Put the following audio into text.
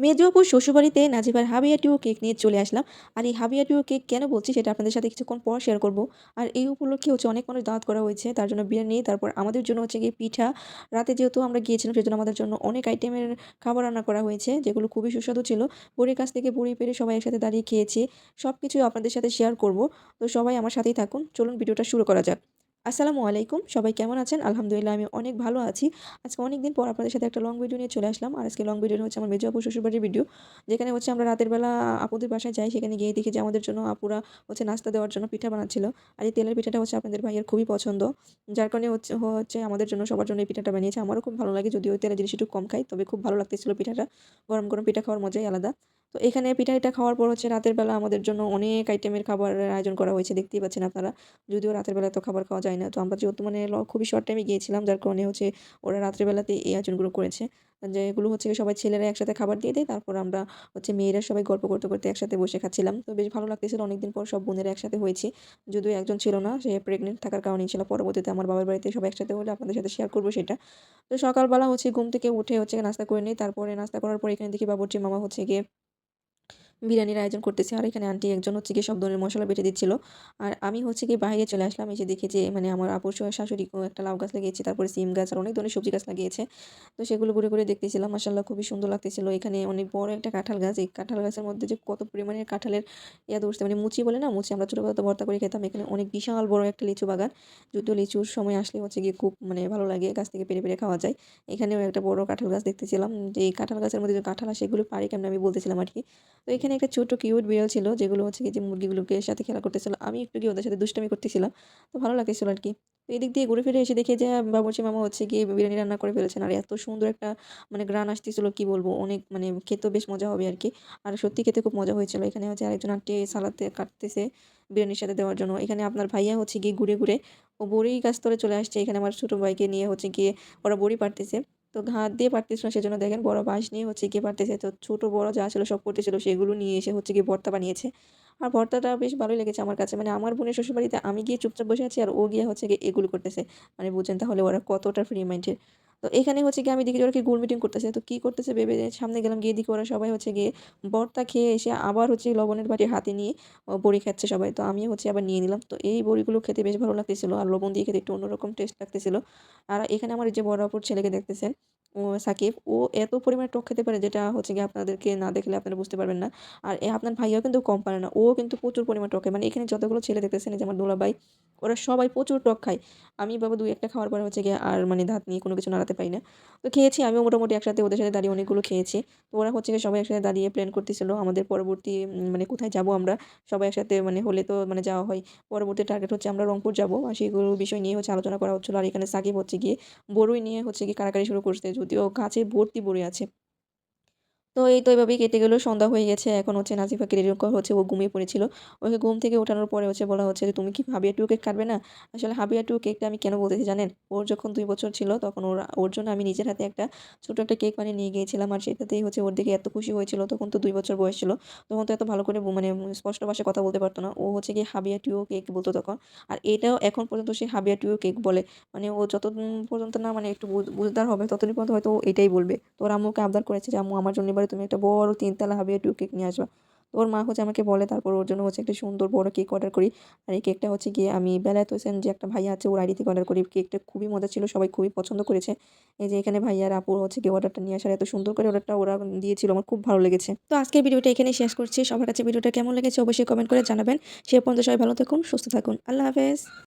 মেজবাপুর শ্বশুরবাড়িতে নাজিবার হাবিয়াটিও কেক নিয়ে চলে আসলাম। আর এই হাবিয়াটিও কেক কেন বলছি সেটা আপনাদের সাথে কিছুক্ষণ পর শেয়ার করব। আর এই উপলক্ষে হচ্ছে অনেক মানুষ দাওয়াত করা হয়েছে, তার জন্য বিরিয়ানি তারপর আমাদের জন্য হচ্ছে গিয়ে পিঠা। রাতে যেহেতু আমরা গিয়েছিলাম, সেজন্য আমাদের জন্য অনেক আইটেমের খাবার রান্না করা হয়েছে, যেগুলো খুবই সুস্বাদু ছিল। বুড়ির কাছ থেকে বুড়ি পেরে সবাই একসাথে দাঁড়িয়ে খেয়েছি। সব কিছুই আপনাদের সাথে শেয়ার করব। তো সবাই আমার সাথেই থাকুন। চলুন ভিডিওটা শুরু করা যাক। আসসালামু আলাইকুম, সবাই কেমন আছেন? আলহামদুলিল্লাহ, আমি অনেক ভালো আছি। আজকে অনেক দিন পর আপনাদের সাথে একটা লং ভিডিও নিয়ে চলে আসলাম। আর আজকে লং ভিডিও হচ্ছে আমার মেজো আপু শ্বশুরবাড়ির ভিডিও যেখানে হচ্ছে আমরা রাতের বেলা আপুদের বাসায় যাই, সেখানে গিয়ে দেখি যে আমাদের জন্য আপুরা হচ্ছে নাস্তা দেওয়ার জন্য পিঠা বানাচ্ছিল। আর এই তেলের পিঠাটা হচ্ছে আপনাদের ভাইয়ের খুবই পছন্দ। যার কারণে হচ্ছে হচ্ছে আমাদের জন্য সবার জন্য এই পিঠাটা বানিয়েছে। আমারও খুব ভালো লাগে, যদিও তেলের জিনিস একটু কম খাই, তবে খুব ভালো লাগতেছিল পিঠাটা। গরম গরম পিঠা খাওয়ার মজাই আলাদা। তো এখানে পিঠা এটা খাওয়ার পর হচ্ছে রাতের বেলা আমাদের জন্য অনেক আইটেমের খাবারের আয়োজন করা হয়েছে, দেখতেই পাচ্ছেন আপনারা। যদিও রাতের বেলা তো খাবার খাওয়া যায় না। তো আমরা যেহেতু মানে খুবই শর্ট টাইমে গিয়েছিলাম, যার কারণে হচ্ছে ওরা রাত্রের বেলাতে এই আয়োজনগুলো করেছে। যেগুলো হচ্ছে সবাই ছেলেরা একসাথে খাবার দিয়ে দেয়, তারপর আমরা হচ্ছে মেয়েরা সবাই গল্প করতে করতে একসাথে বসে খাচ্ছিলাম। তো বেশ ভালো লাগতেছিল, অনেকদিন পর সব বোনেরা একসাথে হয়েছি। যদিও একজন ছিল না, সে প্রেগনেন্ট থাকার কারণেই ছিল, পরবর্তীতে আমার বাবার বাড়িতে সবাই একসাথে হলে আপনাদের সাথে শেয়ার করব সেটা। তো সকালবেলা হচ্ছে ঘুম থেকে উঠে হচ্ছে নাস্তা করে নিই, তারপরে নাস্তা করার পর এখানে দেখি বাবুর্চি মামা হচ্ছে গিয়ে বিরিয়ানির আয়োজন করতেছে। আর এখানে আন্টি একজন হচ্ছে গিয়ে সব ধরনের মশলা বেটে দিচ্ছিল। আর আমি হচ্ছে গিয়ে বাইরে চলে আসলাম, এসে দেখি যে মানে আমার আপুর শাশুড়ি একটা লাউ গাছ লাগিয়েছে, তারপরে সিম গাছ আর অনেক ধরনের সবজি গাছ লাগিয়েছে। তো সেগুলো ঘুরে ঘুরে দেখতেছিলাম মাসাল্লাহ খুবই সুন্দর লাগতেছিল। এখানে অনেক বড় একটা কাঁঠাল গাছ, এই কাঁঠাল গাছের মধ্যে যে কত পরিমাণের কাঁঠালের ইয়া ধরছে মানে মুচি বলে না, মুচি আমরা ছোটোবেলাতে ভর্তা করে খেতাম। এখানে অনেক বিশাল বড় একটা লিচু বাগান। যদিও লিচুর সময় আসলে হচ্ছে গিয়ে খুব মানে ভালো লাগে, গাছ থেকে পেরে পেরে খাওয়া যায়। এখানেও একটা বড় কাঁঠাল গাছ দেখতেছিলাম। যে এই কাঁঠাল গাছের মধ্যে যে কাঁঠাল আসে, এগুলো পারি কেমন আমি বলতেছিলাম আর কি তো এখানে একটা ছোটো কিউট বিড়াল ছিল, যেগুলো হচ্ছে কি যে মুরগিগুলোকে সাথে খেলা করতেছিল। আমি একটু গিয়ে ওদের সাথে দুষ্টামি করতেছিলাম, তো ভালো লাগতেছিল আর কি তো এদিক দিয়ে ঘুরে ফিরে এসে দেখে যে বাবুর্চি মামা হচ্ছে গিয়ে বিরিয়ানি রান্না করে ফেলেছেন। আর এত সুন্দর একটা মানে গ্রান আসতেছিল, কি বলব, অনেক মানে খেতেও বেশ মজা হবে আর কি আর সত্যি খেতে খুব মজা হয়েছিল। এখানে হচ্ছে আরেকজন আন্টি সালাতে কাটতেছে বিরিয়ানির সাথে দেওয়ার জন্য। এখানে আপনার ভাইয়া হচ্ছে গিয়ে ঘুরে ঘুরে ও বড়ি গাছ তলে চলে আসছে। এখানে আমার ছোটো ভাইকে নিয়ে হচ্ছে গিয়ে ওরা বড়ি পারতেছে তো ঘাত দিয়ে পারতেছিল না, সেজন্য দেখেন বড় বাঁশ নিয়ে হচ্ছে গিয়ে পারতেছে। তো ছোটো বড় যা ছিল সব করতেছিল, সেগুলো নিয়ে এসে হচ্ছে গিয়ে ভর্তা বানিয়েছে। আর ভর্তাটা বেশ ভালোই লেগেছে আমার কাছে। মানে আমার বোনের শ্বশুরবাড়িতে আমি গিয়ে চুপচাপ বসে আছি আর ও গিয়ে হচ্ছে গিয়ে এগুলো করতেছে। মানে বুঝেন তাহলে ওরা কতটা ফ্রি মাইন্ডের তো এখানে হচ্ছে গিয়ে আমি দেখি ওরা কি গোল মিটিং করতেছে। তো কী করতেছে ভেবে সামনে গেলাম গিয়ে দিকে ওরা সবাই হচ্ছে গিয়ে ভর্তা খেয়ে এসে আবার হচ্ছে লবণের বাটি হাতে নিয়ে বড়ি খাচ্ছে সবাই। তো আমিও হচ্ছে আবার নিয়ে নিলাম। তো এই বড়িগুলো খেতে বেশ ভালো লাগতেছিলো। আর লবণ দিয়ে খেতে একটু অন্যরকম টেস্ট লাগতেছিলো। আর এখানে আমার যে বড় অপর ছেলেকে দেখতেছেন সাকিব, ও এত পরিমাণে টক খেতে পারে যেটা হচ্ছে কি আপনাদেরকে না দেখলে আপনারা বুঝতে পারবেন না। আর আপনার ভাইয়াও কিন্তু কম পারে না, ও কিন্তু প্রচুর পরিমাণ টকে মানে এখানে যতগুলো ছেলে দেখতেছেন যেমন আমার দোলাবাই ওরা সবাই প্রচুর টক খায়। আমি বাবা দুই একটা খাওয়ার পরে হচ্ছে গিয়ে আর মানে ধাত নিয়ে কোনো কিছু নাড়াতে পারি না। তো খেয়েছি, আমিও মোটামুটি একসাথে ওদের সাথে দাঁড়িয়ে অনেকগুলো খেয়েছি। তো ওরা হচ্ছে গিয়ে সবাই একসাথে দাঁড়িয়ে প্ল্যান করতেছিল আমাদের পরবর্তী মানে কোথায় যাব আমরা। সবাই একসাথে মানে হলে তো মানে যাওয়া হয়। পরবর্তী টার্গেট হচ্ছে আমরা রংপুর যাব। আর সেইগুলো বিষয় নিয়ে হচ্ছে আলোচনা করা হচ্ছিল। আর এখানে সাকিব হচ্ছে গিয়ে বড়ই নিয়ে হচ্ছে গিয়ে কারাকারি শুরু করতে যদিও গাছে ভর্তি বড়ি আছে। তো এই তো এভাবেই কেটে গেলো, সন্ধ্যা হয়ে গেছে, এখন হচ্ছে নাজিফাকে রেডি হচ্ছে ও ঘুমিয়ে পড়েছিল। ওকে ঘুম থেকে ওঠানোর পরে হচ্ছে বলা হচ্ছে যে, তুমি কি হাবিয়া টু কেক কাটবে না? আসলে হাবিয়া টু কেকটা আমি কেন বলতেছি জানেন? ওর যখন দুই বছর ছিল তখন ওর ওর জন্য আমি নিজের হাতে একটা ছোটো একটা কেক বানিয়ে নিয়ে গিয়েছিলাম আর সেটাতেই হচ্ছে ওর দিকে এত খুশি হয়েছিল। তখন তো দুই বছর বয়স ছিল, তখন তো এত ভালো করে মানে স্পষ্ট ভাষায় কথা বলতে পারতো না। ও হচ্ছে কি হাবিয়া টু কেক বলতো তখন। আর এটাও এখন পর্যন্ত সে হাবিয়া টু কেক বলে। মানে ও যতদিন পর্যন্ত না মানে একটু বুঝদার হবে ততদিন পর্যন্ত হয়তো ও এটাই বলবে। তো ওর আম্মুকে আবদার করেছে যে, আম্মু আমার জন্য এবারে তুমি একটা বড় তিনতলা হাবিয়া টু কেক নিয়ে আসবা। ওর মা হচ্ছে আমাকে বলে, তারপর ওর জন্য হচ্ছে একটা সুন্দর বড় কেক অর্ডার করি। আর এই কেকটা হচ্ছে গিয়ে আমি বেলায়ত হোসেন যে একটা ভাইয়া আছে, ওর আইডি থেকে অর্ডার করি। কেকটা খুবই মজা ছিল, সবাই খুবই পছন্দ করেছে। এই যে এখানে ভাইয়ার আপুর হচ্ছে গিয়ে অর্ডারটা নিয়ে আসার এত সুন্দর করে অর্ডারটা ওরা দিয়েছিল, আমার খুব ভালো লেগেছে। তো আজকের ভিডিওটা এখানে শেষ করছি। সবার কাছে ভিডিওটা কেমন লেগেছে অবশ্যই কমেন্ট করে জানাবেন। সে পর্যন্ত সবাই ভালো থাকুন, সুস্থ থাকুন। আল্লাহ হাফেজ।